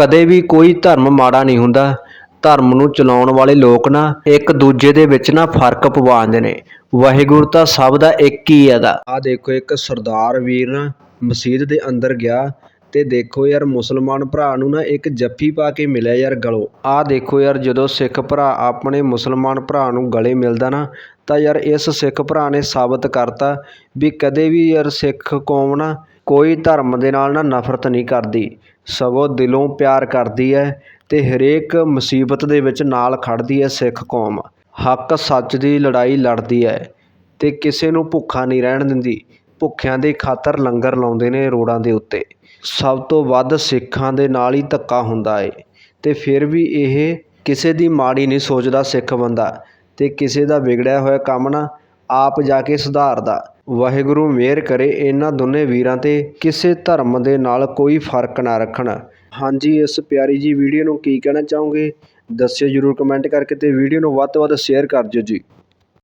ਕਦੇ ਵੀ ਕੋਈ ਧਰਮ ਮਾੜਾ ਨਹੀਂ ਹੁੰਦਾ। ਧਰਮ ਨੂੰ ਚਲਾਉਣ ਵਾਲੇ ਲੋਕ ਨਾ ਇੱਕ ਦੂਜੇ ਦੇ ਵਿੱਚ ਨਾ ਫ਼ਰਕ ਪਵਾਉਂਦੇ ਨੇ। ਵਾਹਿਗੁਰੂ ਤਾਂ ਸਭ ਦਾ ਇੱਕ ਹੀ ਹੈਗਾ ਆ ਦੇਖੋ, ਇੱਕ ਸਰਦਾਰ ਵੀਰ ਨਾ ਮਸਜਿਦ ਦੇ ਅੰਦਰ ਗਿਆ ਤੇ ਦੇਖੋ ਯਾਰ, ਮੁਸਲਮਾਨ ਭਰਾ ਨੂੰ ਨਾ ਇੱਕ ਜੱਫੀ ਪਾ ਕੇ ਮਿਲਿਆ ਯਾਰ ਗਲੋ। ਆ ਦੇਖੋ ਯਾਰ, ਜਦੋਂ ਸਿੱਖ ਭਰਾ ਆਪਣੇ ਮੁਸਲਮਾਨ ਭਰਾ ਨੂੰ ਗਲੇ ਮਿਲਦਾ ਨਾ, ਤਾਂ ਯਾਰ ਇਸ ਸਿੱਖ ਭਰਾ ਨੇ ਸਾਬਤ ਕਰਤਾ ਵੀ ਕਦੇ ਵੀ ਯਾਰ ਸਿੱਖ ਕੌਮ ਨਾ ਕੋਈ ਧਰਮ ਦੇ ਨਾਲ ਨਾ ਨਫ਼ਰਤ ਨਹੀਂ ਕਰਦੀ। ਸਗੋਂ ਦਿਲੋਂ ਪਿਆਰ ਕਰਦੀ ਹੈ ਅਤੇ ਹਰੇਕ ਮੁਸੀਬਤ ਦੇ ਵਿੱਚ ਨਾਲ ਖੜ੍ਹਦੀ ਹੈ ਸਿੱਖ ਕੌਮ। ਹੱਕ ਸੱਚ ਦੀ ਲੜਾਈ ਲੜਦੀ ਹੈ ਅਤੇ ਕਿਸੇ ਨੂੰ ਭੁੱਖਾ ਨਹੀਂ ਰਹਿਣ ਦਿੰਦੀ। ਭੁੱਖਿਆਂ ਦੀ ਖਾਤਰ ਲੰਗਰ ਲਾਉਂਦੇ ਨੇ ਰੋਡਾਂ ਦੇ ਉੱਤੇ। ਸਭ ਤੋਂ ਵੱਧ ਸਿੱਖਾਂ ਦੇ ਨਾਲ ਹੀ ਧੱਕਾ ਹੁੰਦਾ ਏ ਅਤੇ ਫਿਰ ਵੀ ਇਹ ਕਿਸੇ ਦੀ ਮਾੜੀ ਨਹੀਂ ਸੋਚਦਾ ਸਿੱਖ ਬੰਦਾ ਅਤੇ ਕਿਸੇ ਦਾ ਵਿਗੜਿਆ ਹੋਇਆ ਕੰਮ ਨਾ ਆਪ ਜਾ ਕੇ ਸੁਧਾਰਦਾ। ਵਾਹਿਗੁਰੂ ਮਿਹਰ ਕਰੇ ਇਹਨਾਂ ਦੋਨੇ ਵੀਰਾਂ ਤੇ, ਕਿਸੇ ਧਰਮ ਦੇ ਨਾਲ ਕੋਈ ਫ਼ਰਕ ਨਾ ਰੱਖਣ। ਹਾਂਜੀ, ਇਸ ਪਿਆਰੀ ਜੀ ਵੀਡੀਓ ਨੂੰ ਕੀ ਕਹਿਣਾ ਚਾਹੋਗੇ? ਦੱਸਿਓ ਜਰੂਰ ਕਮੈਂਟ ਕਰਕੇ ਤੇ ਵੀਡੀਓ ਨੂੰ ਵੱਧ ਤੋਂ ਵੱਧ ਸ਼ੇਅਰ ਕਰ ਦਿਓ ਜੀ।